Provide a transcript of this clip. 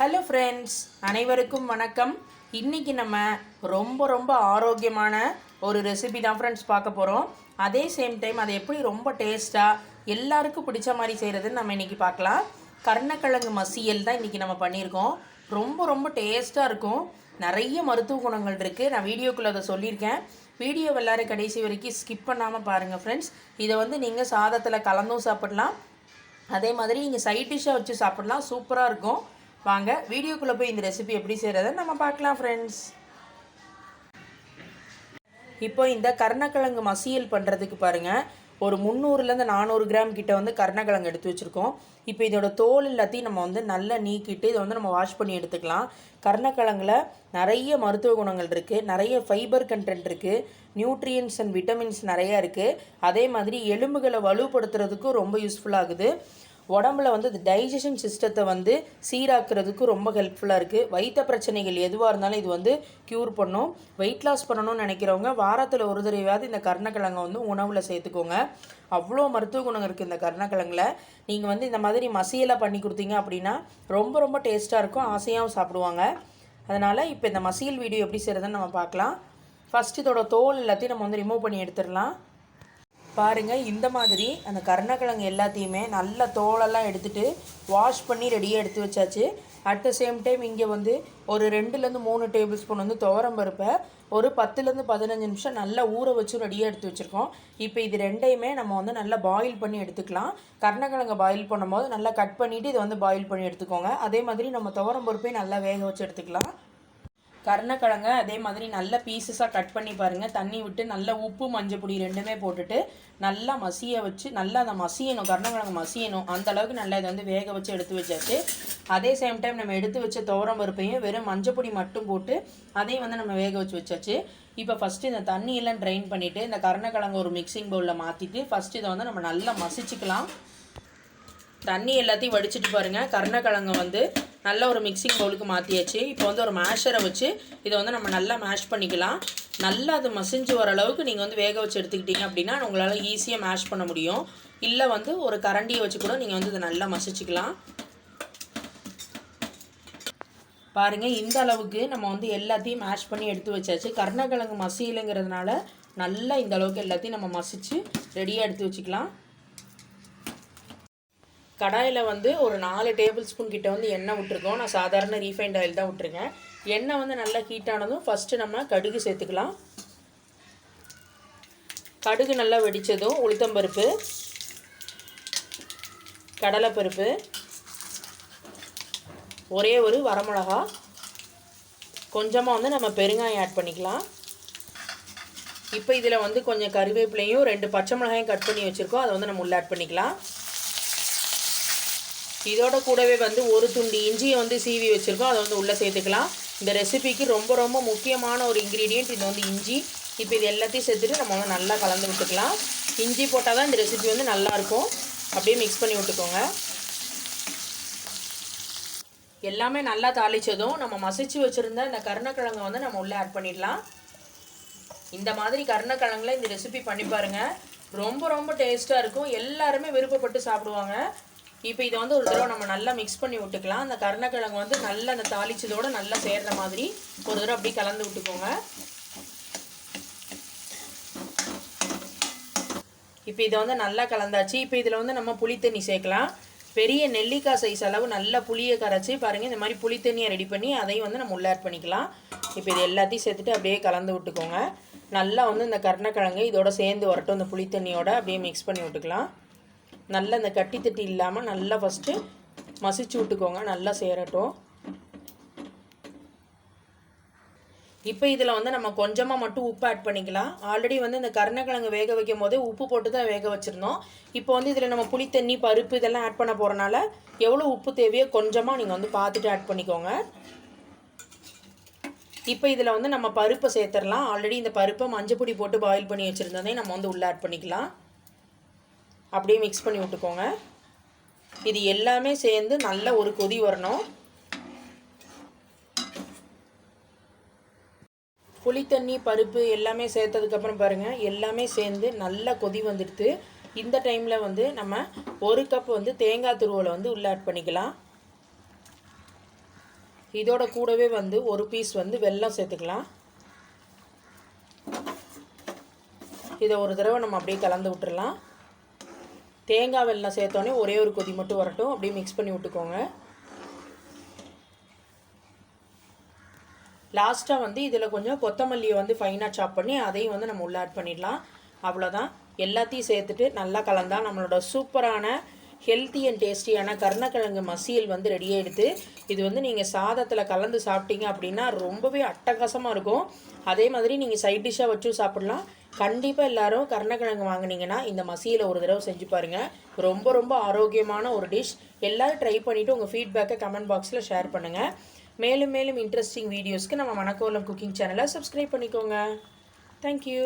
Hello friends அனைவருக்கும் வணக்கம். இன்றைக்கி நம்ம ரொம்ப ரொம்ப ஆரோக்கியமான ஒரு ரெசிபி தான் ஃப்ரெண்ட்ஸ் பார்க்க போகிறோம் அதே சேம் டைம் அதை எப்படி ரொம்ப டேஸ்ட்டாக எல்லாருக்கும் பிடிச்ச மாதிரி செய்கிறதுன்னு நம்ம இன்றைக்கி பார்க்கலாம். கர்ணக்கிழங்கு மசியல் தான் இன்றைக்கி நம்ம பண்ணியிருக்கோம். ரொம்ப ரொம்ப டேஸ்ட்டாக இருக்கும். நிறைய மருத்துவ குணங்கள் இருக்குது நான் வீடியோக்குள்ளே அதை சொல்லியிருக்கேன். வீடியோ எல்லாரும் கடைசி வரைக்கும் ஸ்கிப் பண்ணாமல் பாருங்கள் ஃப்ரெண்ட்ஸ் இதை வந்து நீங்கள் சாதத்தில் கலந்தும் சாப்பிடலாம். அதே மாதிரி நீங்கள் சைட் டிஷ்ஷாக வச்சு சாப்பிடலாம். சூப்பராக இருக்கும். வாங்க. வீடியோக்குள்ளே போய் இந்த ரெசிபி எப்படி செய்கிறத நம்ம பார்க்கலாம் ஃப்ரெண்ட்ஸ் இப்போ இந்த கருணக்கிழங்கு மசியல் பண்ணுறதுக்கு பாருங்கள் ஒரு முந்நூறுலேருந்து நானூறு கிராம் கிட்ட வந்து கருணக்கிழங்கு எடுத்து வச்சுருக்கோம். இப்போ இதோட தோல் எல்லாத்தையும் நம்ம வந்து நல்லா நீக்கிட்டு இதை வந்து நம்ம வாஷ் பண்ணி எடுத்துக்கலாம். கருணக்கிழங்குல நிறைய மருத்துவ குணங்கள் இருக்குது நிறைய ஃபைபர் கண்டென்ட் இருக்குது நியூட்ரியன்ஸ் அண்ட் விட்டமின்ஸ் நிறையா இருக்குது அதே மாதிரி எலும்புகளை வலுப்படுத்துறதுக்கும் ரொம்ப யூஸ்ஃபுல்லாகுது உடம்புல வந்து இந்த டைஜஷன் சிஸ்டத்தை வந்து சீராக்கிறதுக்கு ரொம்ப ஹெல்ப்ஃபுல்லாக இருக்குது வயிற்ற பிரச்சனைகள் எதுவாக இருந்தாலும் இது வந்து க்யூர் பண்ணும். வெயிட் லாஸ் பண்ணணும்னு நினைக்கிறவங்க வாரத்தில் ஒரு தடவையாவது இந்த கருணக்கிழங்கை வந்து உணவில் சேர்த்துக்கோங்க. அவ்வளோ மருத்துவ குணம் இருக்குது இந்த கர்ணக்கிழங்கில். நீங்கள் வந்து இந்த மாதிரி மசியலாக பண்ணி கொடுத்தீங்க அப்படின்னா ரொம்ப ரொம்ப டேஸ்ட்டாக இருக்கும். ஆசையாகவும் சாப்பிடுவாங்க. அதனால் இப்போ இந்த மசியல் வீடியோ எப்படி செய்கிறதுன்னு நம்ம பார்க்கலாம். ஃபஸ்ட் இதோட தோல் எல்லாத்தையும் நம்ம வந்து ரிமூவ் பண்ணி எடுத்துடலாம். பாருங்கள் இந்த மாதிரி அந்த கருணக்கிழங்கு எல்லாத்தையுமே நல்ல தோலெல்லாம் எடுத்துகிட்டு வாஷ் பண்ணி ரெடியாக எடுத்து வச்சாச்சு. அட் த சேம் டைம் இங்கே வந்து ஒரு ரெண்டுலேருந்து மூணு டேபிள் ஸ்பூன் வந்து துவரம் பருப்பை ஒரு பத்துலேருந்து பதினஞ்சு நிமிஷம் நல்லா ஊற வச்சு ரெடியாக எடுத்து வச்சுருக்கோம். இப்போ இது ரெண்டையுமே நம்ம வந்து நல்லா பாயில் பண்ணி எடுத்துக்கலாம். கருணக்கிழங்கை பாயில் பண்ணும்போது நல்லா கட் பண்ணிவிட்டு இதை வந்து பாயில் பண்ணி எடுத்துக்கோங்க. அதே மாதிரி நம்ம துவரம் பருப்பையும் நல்லா வேக வச்சு எடுத்துக்கலாம். கருணக்கிழங்க அதே மாதிரி நல்ல பீசஸாக கட் பண்ணி பாருங்கள் தண்ணி விட்டு நல்ல உப்பு மஞ்சள் பொடி ரெண்டுமே போட்டுட்டு நல்லா மசிய வச்சு நல்லா அதை மசியணும் கருணக்கிழங்கு மசியணும் அந்த அளவுக்கு நல்லா இதை வந்து வேக வச்சு எடுத்து வச்சாச்சு. அதே சேம் டைம் நம்ம எடுத்து வச்ச துவரம் பருப்பையும் வெறும் மஞ்சள் பொடி மட்டும் போட்டு அதையும் வந்து நம்ம வேக வச்சு வச்சாச்சு. இப்போ ஃபஸ்ட்டு இந்த தண்ணியெல்லாம் ட்ரைன் பண்ணிவிட்டு இந்த கருணக்கிழங்கு ஒரு மிக்சிங் பவுலில் மாற்றிட்டு ஃபஸ்ட்டு இதை வந்து நம்ம நல்லா மசிச்சுக்கலாம். தண்ணி எல்லாத்தையும் வடிச்சிட்டு பாருங்கள் கருணக்கிழங்கு வந்து நல்ல ஒரு மிக்சிங் பவுலுக்கு மாற்றியாச்சு இப்போ வந்து ஒரு மேஷரை வச்சு இதை வந்து நம்ம நல்லா மேஷ் பண்ணிக்கலாம். நல்லா அது மசிஞ்சு வர அளவுக்கு நீங்கள் வந்து வேக வச்சு எடுத்துக்கிட்டீங்க அப்படின்னா உங்களால் ஈஸியாக மேஷ் பண்ண முடியும். இல்லை வந்து ஒரு கரண்டியை வச்சு கூட நீங்கள் வந்து இதை நல்லா மசிச்சுக்கலாம். பாருங்கள் இந்த அளவுக்கு நம்ம வந்து எல்லாத்தையும் மேஷ் பண்ணி எடுத்து வச்சாச்சு. கருணக்கிழங்கு மசியலைங்கிறதுனால நல்லா இந்த அளவுக்கு எல்லாத்தையும் நம்ம மசிச்சு ரெடியாக எடுத்து வச்சுக்கலாம். கடாயில் வந்து ஒரு நாலு டேபிள் ஸ்பூன் கிட்ட வந்து எண்ணெய் விட்டுருக்கோம். நான் சாதாரண ரீஃபைண்ட் ஆயில் தான் விட்டுருக்கேன். எண்ணெய் வந்து நல்லா ஹீட் ஆனதும் ஃபஸ்ட்டு நம்ம கடுகு சேர்த்துக்கலாம். கடுகு நல்லா வெடித்ததும் உளுத்தம்பருப்பு கடலைப்பருப்பு ஒரே ஒரு வரமிளகா. கொஞ்சமாக வந்து நம்ம பெருங்காயம் ஆட் பண்ணிக்கலாம். இப்போ இதில் வந்து கொஞ்சம் கருவேப்பிலையும் ரெண்டு பச்சை மிளகாயும் கட் பண்ணி வச்சுருக்கோம். அதை வந்து நம்ம உள்ளே ஆட் பண்ணிக்கலாம். இதோட கூடவே வந்து ஒரு துண்டு இஞ்சியை வந்து சீவி வச்சுருக்கோம். அதை வந்து உள்ளே சேர்த்துக்கலாம். இந்த ரெசிபிக்கு ரொம்ப ரொம்ப முக்கியமான ஒரு இன்க்ரீடியண்ட் இது வந்து இஞ்சி. இப்போ இது எல்லாத்தையும் சேர்த்துட்டு நம்ம வந்து நல்லா கலந்து விட்டுக்கலாம். இஞ்சி போட்டால் தான் இந்த ரெசிபி வந்து நல்லாயிருக்கும் அப்படியே மிக்ஸ் பண்ணி விட்டுக்கோங்க. எல்லாமே நல்லா தாளித்ததும் நம்ம மசிச்சு வச்சுருந்த இந்த கருணக்கிழங்கை வந்து நம்ம உள்ளே ஆட் பண்ணிடலாம். இந்த மாதிரி கருணக்கிழங்குல இந்த ரெசிபி பண்ணி பாருங்கள் ரொம்ப ரொம்ப டேஸ்ட்டாக இருக்கும். எல்லாருமே விருப்பப்பட்டு சாப்பிடுவாங்க. இப்போ இதை வந்து ஒரு தடவை நம்ம நல்லா மிக்ஸ் பண்ணி விட்டுக்கலாம். அந்த கருணக்கிழங்கு வந்து நல்லா அந்த தாளிச்சதோடு நல்லா சேர்கிற மாதிரி ஒரு தடவை அப்படியே கலந்து விட்டுக்கோங்க. இப்போ இதை வந்து நல்லா கலந்தாச்சு. இப்போ இதில் வந்து நம்ம புளித்தண்ணி சேர்க்கலாம். பெரிய நெல்லிக்காய் சைஸ் அளவு நல்லா புளியை கரைச்சி பாருங்கள் இந்த மாதிரி புளித்தண்ணியை ரெடி பண்ணி அதையும் வந்து நம்ம உள்ள ஆட் பண்ணிக்கலாம். இப்போ இது எல்லாத்தையும் சேர்த்துட்டு அப்படியே கலந்து விட்டுக்கோங்க. நல்லா வந்து இந்த கருணக்கிழங்கு இதோட சேர்ந்து வரட்டும். இந்த புளித்தண்ணியோட அப்படியே மிக்ஸ் பண்ணி விட்டுக்கலாம். நல்லா இந்த கட்டி தட்டி இல்லாமல் நல்லா ஃபஸ்ட்டு மசிச்சு விட்டுக்கோங்க நல்லா சேரட்டும். இப்போ இதில் வந்து நம்ம கொஞ்சமாக மட்டும் உப்பு ஆட் பண்ணிக்கலாம். ஆல்ரெடி வந்து இந்த கருணக்கிழங்கு வேக வைக்கும் போதே உப்பு போட்டு தான் வேக வச்சுருந்தோம். இப்போ வந்து இதில் நம்ம புளித்தண்ணி பருப்பு இதெல்லாம் ஆட் பண்ண போகிறனால எவ்வளோ உப்பு தேவையோ கொஞ்சமாக நீங்கள் வந்து பார்த்துட்டு ஆட் பண்ணிக்கோங்க. இப்போ இதில் வந்து நம்ம பருப்பை சேர்த்துடலாம். ஆல்ரெடி இந்த பருப்பை மஞ்சள் பொடி போட்டு பாயில் பண்ணி வச்சுருந்ததே நம்ம வந்து உள்ளே ஆட் பண்ணிக்கலாம். அப்படியே மிக்ஸ் பண்ணி விட்டுக்கோங்க. இது எல்லாமே சேர்ந்து நல்ல ஒரு கொதி வரணும். புளித்தண்ணி பருப்பு எல்லாமே சேர்த்ததுக்கப்புறம் பாருங்கள் எல்லாமே சேர்ந்து நல்லா கொதி வந்துடுது. இந்த டைமில் வந்து நம்ம ஒரு கப் வந்து தேங்காய் துருவலை வந்து உள்ளே ஆட் பண்ணிக்கலாம். இதோட கூடவே வந்து ஒரு பீஸ் வந்து வெல்லம் சேர்த்துக்கலாம். இதை ஒரு தடவை நம்ம அப்படியே கலந்து விட்டுறலாம். தேங்காய் வெல்லம் சேர்த்தோன்னே ஒரே ஒரு கொதி மட்டும் வரட்டும். அப்படியே மிக்ஸ் பண்ணி விட்டுக்கோங்க. லாஸ்ட்டாக வந்து இதில் கொஞ்சம் கொத்தமல்லியை வந்து ஃபைனாக சாப் பண்ணி அதையும் வந்து நம்ம உள்ளே ஆட் பண்ணிடலாம். அவ்வளோதான் எல்லாத்தையும் சேர்த்துட்டு நல்லா கலந்தால் நம்மளோட சூப்பரான ஹெல்த்தி அண்ட் டேஸ்டியான கருணக்கிழங்கு மசியல் வந்து ரெடி ஆகிடுது இது வந்து நீங்கள் சாதத்தில் கலந்து சாப்பிட்டீங்க அப்படின்னா ரொம்பவே அட்டகாசமாக இருக்கும். அதே மாதிரி நீங்கள் சைட் டிஷ்ஷாக வச்சும் சாப்பிட்லாம். கண்டிப்பாக எல்லாரும் கருணக்கிழங்கு வாங்குனீங்கன்னா இந்த மசியலை ஒரு தடவை செஞ்சு பாருங்கள் ரொம்ப ரொம்ப ஆரோக்கியமான ஒரு டிஷ் எல்லோரும் ட்ரை பண்ணிவிட்டு உங்கள் ஃபீட்பேக்கை கமெண்ட் பாக்ஸில் ஷேர் பண்ணுங்கள் மேலும் மேலும் இன்ட்ரெஸ்டிங் வீடியோஸ்க்கு நம்ம மணக்கோலம் குக்கிங் சேனலை சப்ஸ்கிரைப் பண்ணிக்கோங்க. Thank you